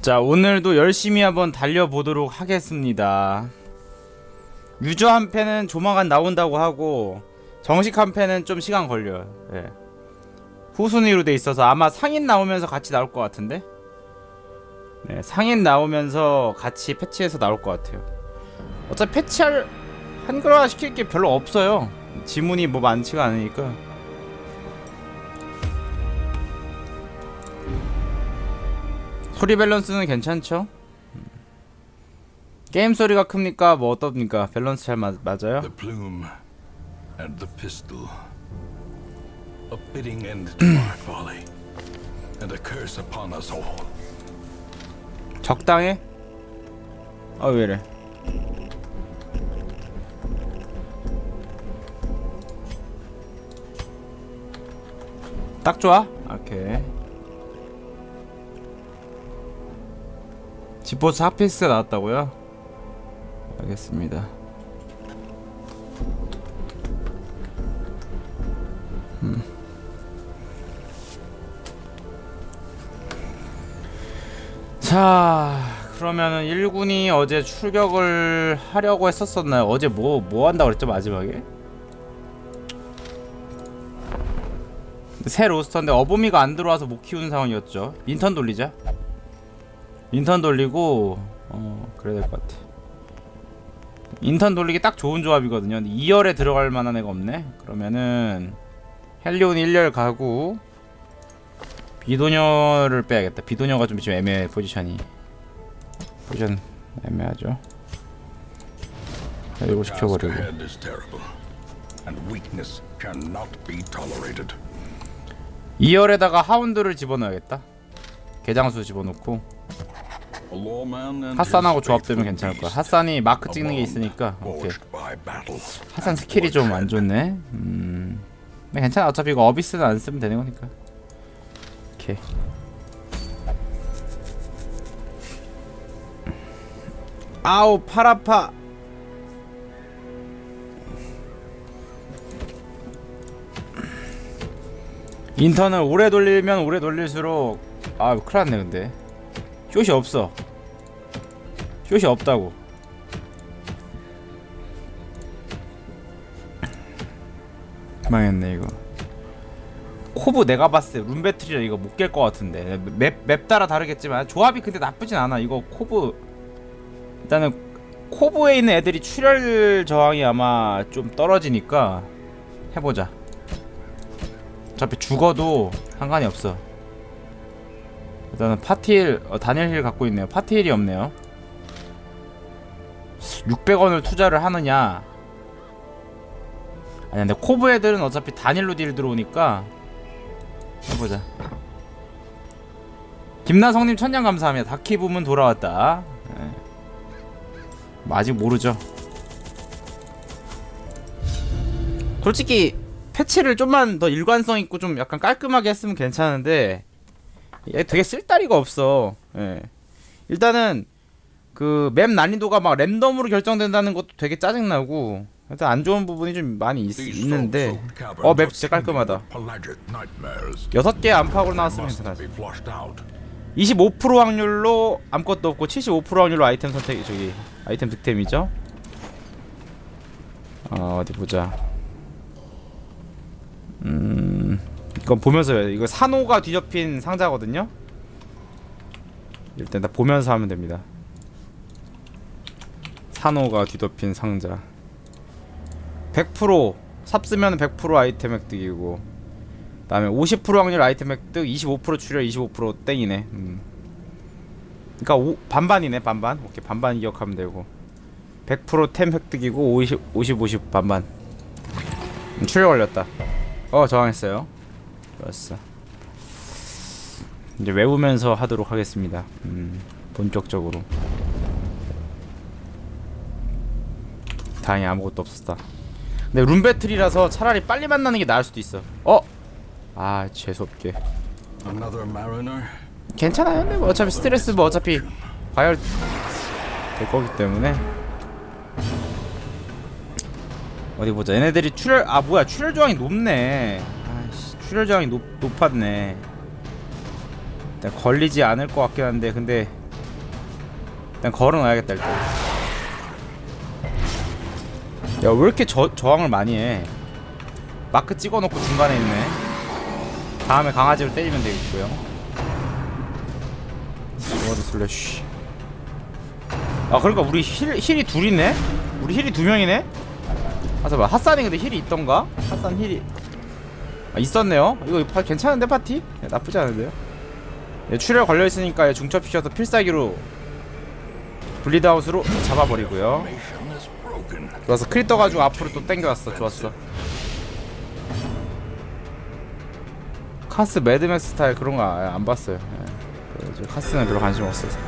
자 오늘도 열심히 한번 달려보도록 하겠습니다. 유저 한 패는 조만간 나온다고 하고 정식 한 패는 좀 시간 걸려요. 예. 후순위로 돼 있어서 아마 상인 나오면서 같이 나올 것 같은데? 네, 상인 나오면서 같이 패치해서 나올 것 같아요. 어차피 패치할 한글화 시킬 게 별로 없어요. 지문이 뭐 많지가 않으니까 소리 밸런스는 괜찮죠? 음. 게임 소리가 큽니까? 뭐 어떻습니까? 밸런스 잘 맞, 맞아요? The plume and the pistol. A fitting end to our folly, and a curse upon us all. 적당해? 아 왜래? 딱 좋아? 오케이. 지포스 핫피스가 나왔다고요? 알겠습니다. 음. 자, 그러면은 1군이 어제 출격을 하려고 했었었나요? 어제 뭐, 뭐 한다고 그랬죠, 마지막에? 새 로스터인데 어보미가 안 들어와서 못 키우는 상황이었죠. 인턴 돌리자. 인턴 돌리고, 어, 그래야 될 것 같아. 인턴 돌리기 딱 좋은 조합이거든요. 근데 2열에 들어갈 만한 애가 없네? 그러면은, 헬리온 1열 가고, 비도녀를 빼야겠다. 비도녀가 좀 지금 애매해 포지션이. 포지션 애매하죠. 이거 시켜버리고. 2열에다가 하운드를 집어넣어야겠다. 개장수 집어넣고 핫산하고 조합되면 괜찮을 거야. 핫산이 마크 찍는 게 있으니까 오케이. 핫산 스킬이 좀 안. 좋네. 음. 근데 괜찮아. 어차피 이거 어비스는 안 쓰면 되는 거니까. 오케이. 아우 팔 아파. 인턴을 오래 돌리면 오래 돌릴수록 아 큰일 났네 근데 숏이 없어 숏이 없다고. 망했네 이거. 코브 내가 봤을 때 룸배틀이라 이거 못 깰 것 같은데. 맵, 맵 따라 다르겠지만 조합이 근데 나쁘진 않아. 이거 코브. 일단은 코브에 있는 애들이 출혈 저항이 아마 좀 떨어지니까 해보자. 어차피 죽어도 상관이 없어. 일단은 파티힐 어, 다니엘 힐 갖고 있네요. 파티힐이 없네요 600원을 투자를 하느냐. 아니 근데 코브 애들은 어차피 단일로 딜 들어오니까 해보자. 김나성님 천냥 감사합니다. 다키 부문 돌아왔다. 예. 뭐 아직 모르죠. 솔직히 패치를 좀만 더 일관성 있고 좀 약간 깔끔하게 했으면 괜찮은데 얘 되게 쓸데리가 없어. 예. 일단은 그 맵 난이도가 막 랜덤으로 결정된다는 것도 되게 짜증나고 일단 안 좋은 부분이 좀 많이 있, 있는데 어 맵 진짜 깔끔하다 with pelagic nightmares. 여섯 개 안팎으로 They 나왔으면 괜찮아 be flushed out. 25% 확률로 아무것도 없고 75% 확률로 아이템 선택 저기 아이템 득템이죠 어 어디 보자 음 이건 보면서 해야 돼. 이거 산호가 뒤접힌 상자거든요 일단 다 보면서 하면 됩니다 산호가 뒤덮인 상자. 100% 삽쓰면 100% 아이템 획득이고. 그 다음에 50% 확률 아이템 획득 25% 출혈 25% 땡이네. 음. 그니까 오, 반반이네 반반. 오케이 반반 기억하면 되고. 100%템 획득이고 50, 50 50 반반. 음, 출혈 걸렸다. 어 저항했어요. 좋았어. 이제 외우면서 하도록 하겠습니다. 음, 본격적으로 다행히 아무것도 없었다. 근데 룸배틀이라서 차라리 빨리 만나는 게 나을 수도 있어. 어? 아 재수없게. 괜찮아요. 근데 뭐 어차피 스트레스 뭐 어차피 과열 될 거기 때문에. 어디 보자. 얘네들이 출혈 아 뭐야. 출혈 저항이 높네. 아씨 출혈 저항이 높, 높았네. 일단 걸리지 않을 것 같긴 한데 근데 일단 걸어놔야겠다 일단 야 왜 이렇게 저, 저항을 많이 해 마크 찍어놓고 중간에 있네 다음에 강아지로 때리면 되겠고요 워드 슬래시 아 그러니까 우리 힐, 힐이 둘이네? 우리 힐이 두 명이네? 아 잠깐만 핫산이 근데 힐이 있던가? 핫산 힐이 아 있었네요 이거 파, 괜찮은데 파티? 네, 나쁘지 않은데요? 네, 출혈 걸려있으니까 중첩시켜서 필살기로 블리드아웃으로 잡아버리고요. 좋았어 크리 떠가지고 앞으로 또 땡겨왔어. 좋았어. 카스 매드맥스 스타일 그런 거 안 봤어요. 예. 카스는 별로 관심 없어서.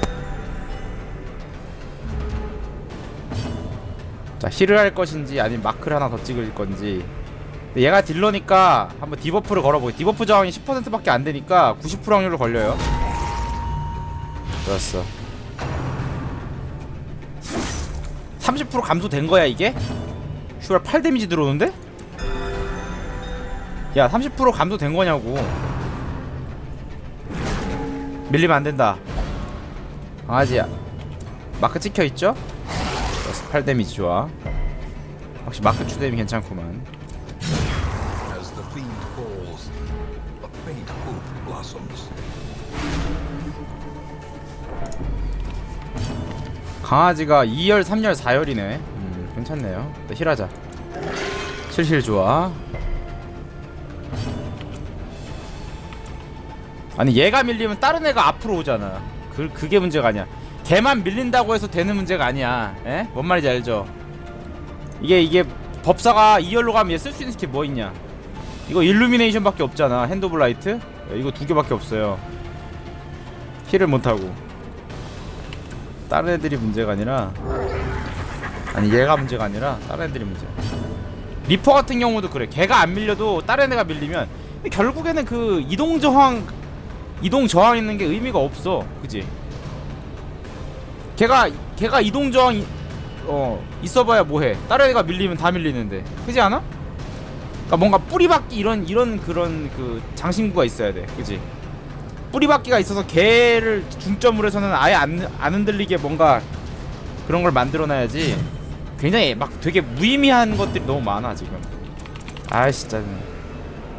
자 힐을 할 것인지 아니면 마크를 하나 더 찍을 건지. 얘가 딜러니까 한번 디버프를 걸어보게. 디버프 저항이 10%밖에 안 되니까 90% 확률로 걸려요. 좋았어 30% 감소된 거야 이게? 슈발 8 데미지 들어오는데? 야 30% 감소된 거냐고 밀리면 안 된다 강아지야 마크 찍혀 있죠? 8 데미지 좋아 확실히 마크 추데미 괜찮구만 강아지가 2열, 3열, 4열이네. 음, 괜찮네요. 일단 힐하자. 실실 좋아. 아니 얘가 밀리면 다른 애가 앞으로 오잖아. 그, 그게 문제가 아니야. 걔만 밀린다고 해서 되는 문제가 아니야. 에? 뭔 말인지 알죠? 이게 이게 법사가 2열로 가면 얘 쓸 수 있는 스킬 뭐 있냐? 이거 일루미네이션밖에 없잖아. 핸드 오브 라이트 이거 두 개밖에 없어요. 힐을 못하고 다른 애들이 문제가 아니라 아니 얘가 문제가 아니라 다른 애들이 문제. 리퍼 같은 경우도 그래. 걔가 안 밀려도 다른 애가 밀리면 결국에는 그 이동 저항 이동 저항 있는 게 의미가 없어. 그지? 걔가 걔가 이동 저항 이- 어 있어봐야 뭐해? 다른 애가 밀리면 다 밀리는데. 그지 않아? 그러니까 뭔가 뿌리박기 이런 이런 그런 그 장신구가 있어야 돼. 그지? 뿌리박기가 있어서 개를 중점으로 해서는 아예 안, 안 흔들리게 뭔가 그런 걸 만들어놔야지 굉장히 막 되게 무의미한 것들이 너무 많아 지금. 아 진짜.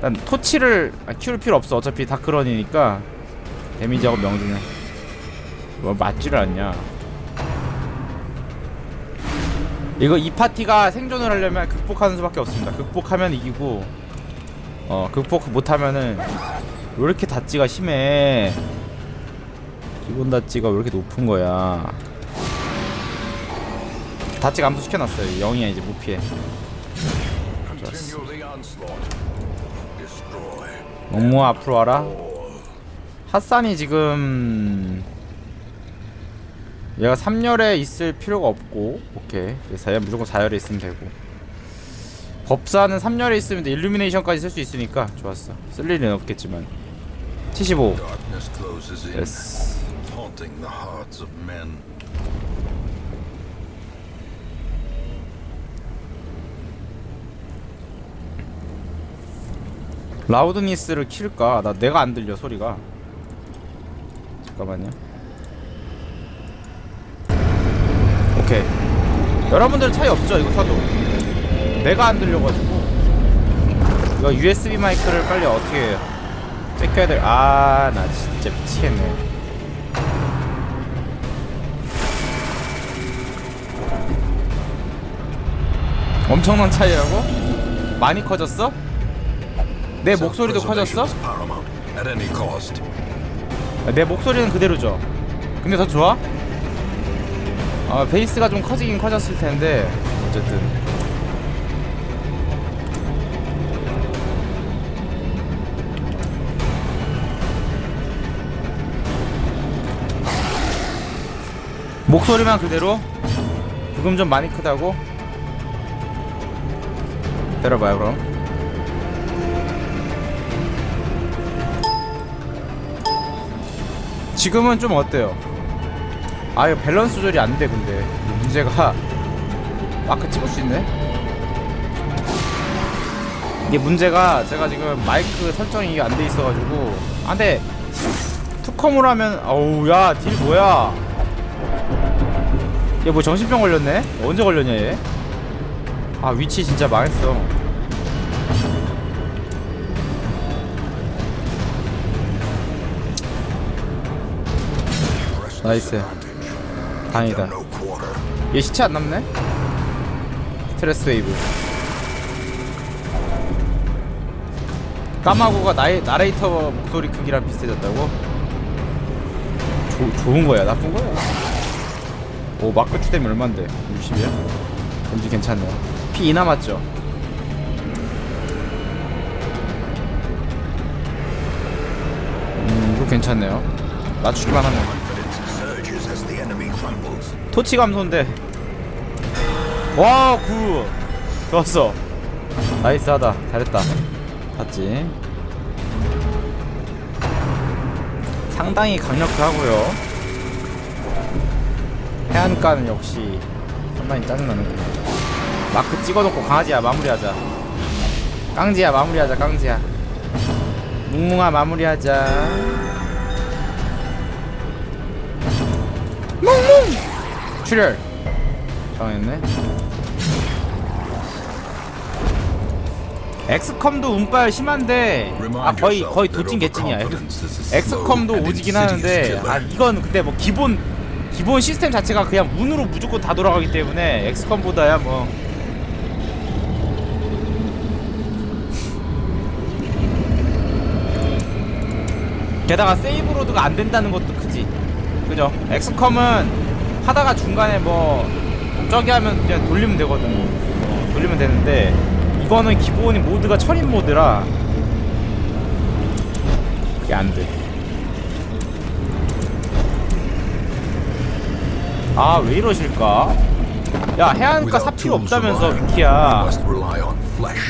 난 토치를 아, 키울 필요 없어. 어차피 다크런이니까. 데미지하고 명중해. 뭐 맞지를 않냐. 이거 이 파티가 생존을 하려면 극복하는 수밖에 없습니다. 극복하면 이기고 어 극복 못하면은 왜 이렇게 다찌가 심해? 기본 다찌가 왜 이렇게 높은 거야? 다찌 감소 시켜놨어요. 0이야 이제 못 피해. Destroy. 너무 앞으로 와라. 핫산이 지금 얘가 3열에 있을 필요가 없고 오케이 4열 무조건 4열에 있으면 되고 법사는 3열에 있으면 돼. 일루미네이션까지 쓸 수 있으니까 좋았어 쓸 일은 없겠지만 75 Darkness closes in, 됐어 haunting the hearts of men. 라우드니스를 킬까? 나 내가 안 들려 소리가. 잠깐만요. 오케이. 여러분들 차이 없죠? 이거 사도. 내가 안 들려가지고. 이거 USB 마이크를 빨리 어떻게 해요? 뺏겨야 될. 아, 나 진짜 미치겠네. 엄청난 차이라고? 많이 커졌어? 내 목소리도 커졌어? 내 목소리는 그대로죠. 근데 더 좋아? 아 베이스가 좀 커지긴 커졌을 텐데 어쨌든 목소리만 그대로 부금 좀 많이 크다고? 들어봐요 그럼. 지금은 좀 어때요? 아 이거 밸런스 조절이 안 돼 근데. 문제가 마크 찍을 수 있네? 이게 문제가 제가 지금 마이크 설정이 안 돼 있어가지고. 아 근데 엑스컴으로 하면 어우 야딜 뭐야 얘 뭐 정신병 걸렸네? 언제 걸렸냐 얘? 아 위치 진짜 망했어 나이스 다행이다. 얘 시체 안 남네? 스트레스 웨이브 까마고가 나이, 나레이터 목소리 크기랑 비슷해졌다고? 조, 좋은 거야 나쁜 거야 오 마크 추되면 얼만데? 60이야? 왠지 괜찮네요 피 2 남았죠? 음 이거 괜찮네요. 맞추기만 하면. 토치 감소인데. 와구. 좋았어. 나이스하다. 잘했다. 봤지? 상당히 강력하고요 해안가는 역시 상당히 짜증나는구나. 마크 찍어놓고 강아지야 마무리하자. 깡지야 마무리하자 깡지야. 뭉뭉아 마무리하자. 출혈. 당했네. 엑스컴도 운빨 심한데 아 거의 거의 도찐 개찐이야. 엑스컴도 오지긴 하는데 아 이건 근데 뭐 기본 기본 시스템 자체가 그냥 운으로 무조건 다 돌아가기 때문에 엑스컴보다야 뭐. 게다가 세이브 로드가 안 된다는 것도 크지. 그죠? 엑스컴은 하다가 중간에 뭐 저기 하면 그냥 돌리면 되거든 어, 돌리면 되는데 이거는 기본이 모드가 철인 모드라 그게 안돼 아 왜 이러실까? 야 해안가 사 필요 없다면서 위키야.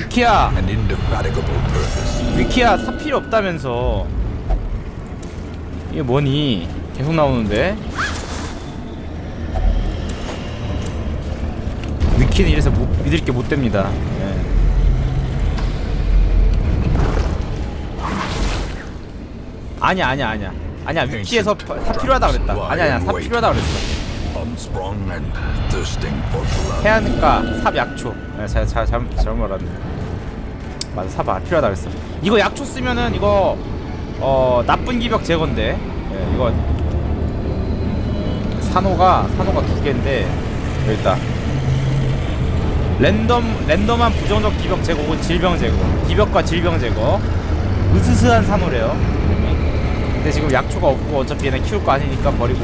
위키야. 위키야 사 필요 없다면서. 이게 뭐니? 계속 나오는데? 위키는 이래서 못, 믿을 게 못 됩니다. 예. 아니야 아니야 아니야. 아니야 위키에서 파- 사 필요하다 그랬다. 아니야 아니야 사 필요하다 그랬어 해안가 삽 약초. 예, 잘, 잘, 잘못, 말았네. 맞아 삽 아, 필요하다 그랬어. 이거 약초 쓰면은 이거 어 나쁜 기벽 제거인데. 예, 이거 산호가 산호가 두 개인데 여기 있다. 랜덤 랜덤한 부정적 기벽 제거 혹은 질병 제거. 기벽과 질병 제거. 으스스한 산호래요. 근데 지금 약초가 없고 어차피 얘네 키울 거 아니니까 버리고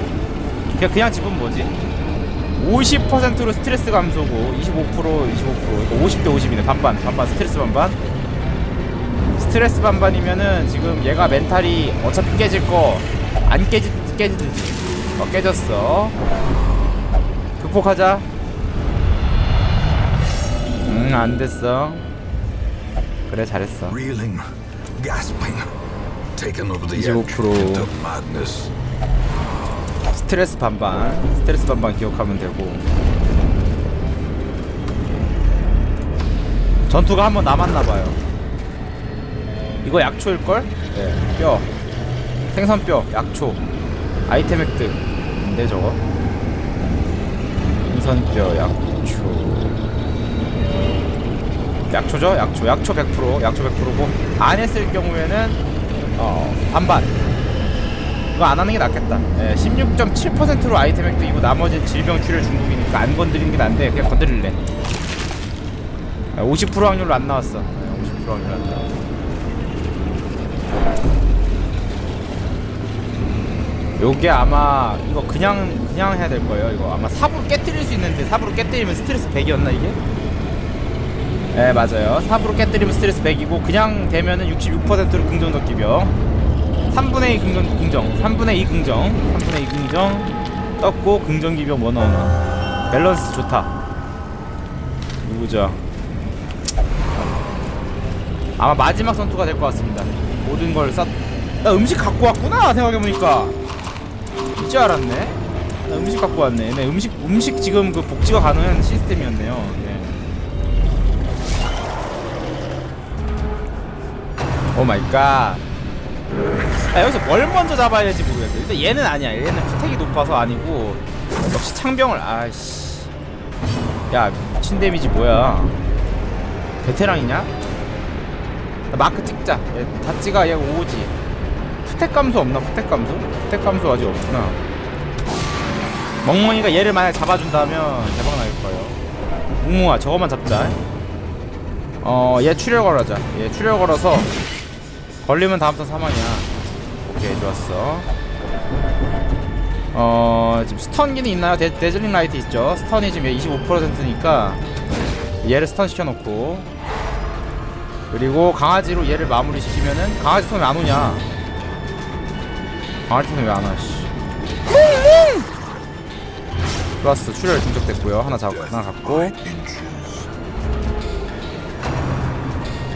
그냥 그냥 집은 뭐지? 50%로 스트레스 감소고 25% 25% 이거 50대 50이네 반반. 반반 스트레스 반반. 스트레스 반반이면은 지금 얘가 멘탈이 어차피 깨질 거 안 깨지 깨지든지 어 깨졌어. 극복하자. 음 안 됐어. 그래 잘했어. Reeling, gasping, taken over the 25%. 스트레스 반반 스트레스 반반 기억하면 되고. 전투가 한 번 남았나봐요. 이거 약초일걸? 네뼈. 생선뼈 약초. 아이템 획득 근데 저거? 생선뼈 약초. 약초죠? 약초. 약초 100% 약초 100%고. 안 했을 경우에는 어 반반 이거 안 하는 게 낫겠다. 예, 16.7%로 아이템 획득이고 나머지 질병 출혈 중국이니까 안 건드리는 게 난데 그냥 건드릴래. 예, 50% 확률로 안 나왔어. 예, 50% 확률로 안 나왔어. 요게 아마 이거 그냥 그냥 해야 될 거예요. 이거 아마 삽으로 깨뜨릴 수 있는데 삽으로 깨뜨리면 스트레스 100이었나 이게? 네 맞아요. 삽으로 깨뜨리면 스트레스 100이고 그냥 되면은 66%로 긍정 적 기병. 3분의 2 긍정, 긍정 3분의 2 긍정 3분의 2 긍정 떴고 긍정 기병 뭐 넣어놔 밸런스 좋다. 누구죠? 아마 마지막 선투가 될 것 같습니다. 모든 걸 쌌... 나 음식 갖고 왔구나 생각해보니까. 이제 알았네. 나 음식 갖고 왔네. 얘네 음식 음식 지금 그 복지가 가능한 시스템이었네요. 네. 오 마이 갓 아, 여기서 뭘 먼저 잡아야 될지 모르겠어. 일단 얘는 아니야. 얘는 스택이 높아서 아니고 역시 창병을 아씨. 야 미친 데미지 뭐야? 베테랑이냐? 나 마크 찍자. 얘 다찌가 얘 오지. 스택 감소 없나? 스택 감소? 스택 감소 아직 없구나. 멍멍이가 얘를 만약 잡아준다면 대박 날 거예요. 웅무아 저거만 잡자. 어, 얘 출혈 걸어자. 얘 출혈 걸어서 걸리면 다음부터 사망이야. 오케이, 좋았어. 어, 지금 스턴기는 있나요? 데, 데즐링 라이트 있죠? 스턴이 지금 25%니까 얘를 스턴 시켜놓고 그리고 강아지로 얘를 마무리 시키면은 강아지 손왜안 오냐? 강아지 손왜안 와? 씨. 좋았어, 출혈 중적됐고요. 하나 잡, 하나 갖고.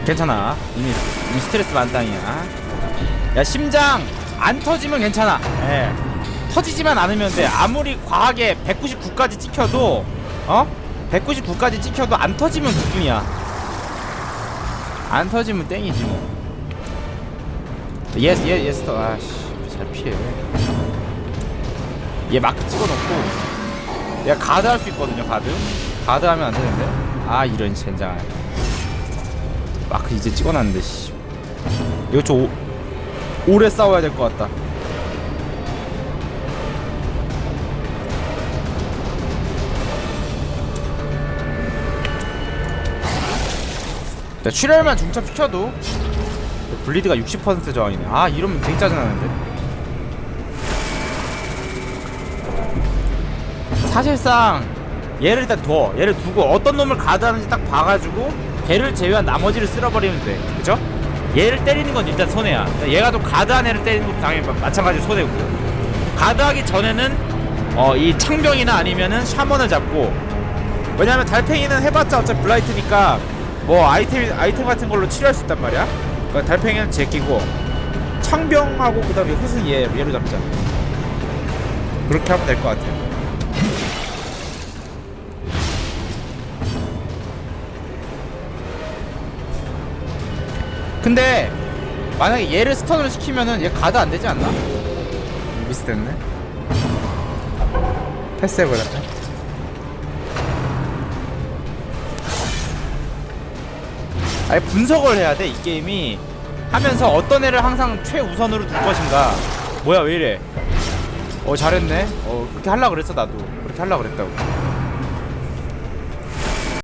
괜찮아. 이미, 이미 스트레스 만땅이야. 야 심장 안 터지면 괜찮아. 예. 터지지만 않으면 돼. 아무리 과하게 199까지 찍혀도 어? 199까지 찍혀도 안 터지면 기준이야. 안 터지면 땡이지 뭐. 예스 예 예스 터 아씨 잘 피해. 얘 마크 찍어놓고 얘 가드 할 수 있거든요 가드. 가드 하면 안 되는데. 아 이런 젠장. 마크 이제 찍어놨는데 씨. 이거 좀 오, 오래 싸워야 될 것 같다. 자, 출혈만 중첩 시켜도 블리드가 60% 저항이네. 아 이러면 되게 짜증나는데. 사실상 얘를 일단 둬. 얘를 두고 어떤 놈을 가드하는지 딱 봐가지고 걔를 제외한 나머지를 쓸어버리면 돼. 그죠? 얘를 때리는 건 일단 손해야. 얘가 또 가드한 애를 때리는 것도 당연히 마- 마찬가지로 손해고. 가드하기 전에는 어, 이 창병이나 아니면은 샤먼을 잡고 왜냐면 달팽이는 해봤자 어차피 블라이트니까 뭐 아이템 아이템 같은 걸로 치료할 수 있단 말이야. 그러니까 달팽이는 제끼고 창병하고 그다음에 흑은 얘 얘로 잡자. 그렇게 하면 될 것 같아요. 근데 만약에 얘를 스턴으로 시키면은 얘 가드 안 되지 않나? 미스됐네. 패스해버렸네. 아니 분석을 해야 돼 이 게임이 하면서 어떤 애를 항상 최우선으로 둘 것인가. 뭐야 왜 이래? 어 잘했네. 어 그렇게 하려 그랬어 나도. 그렇게 하려 그랬다고.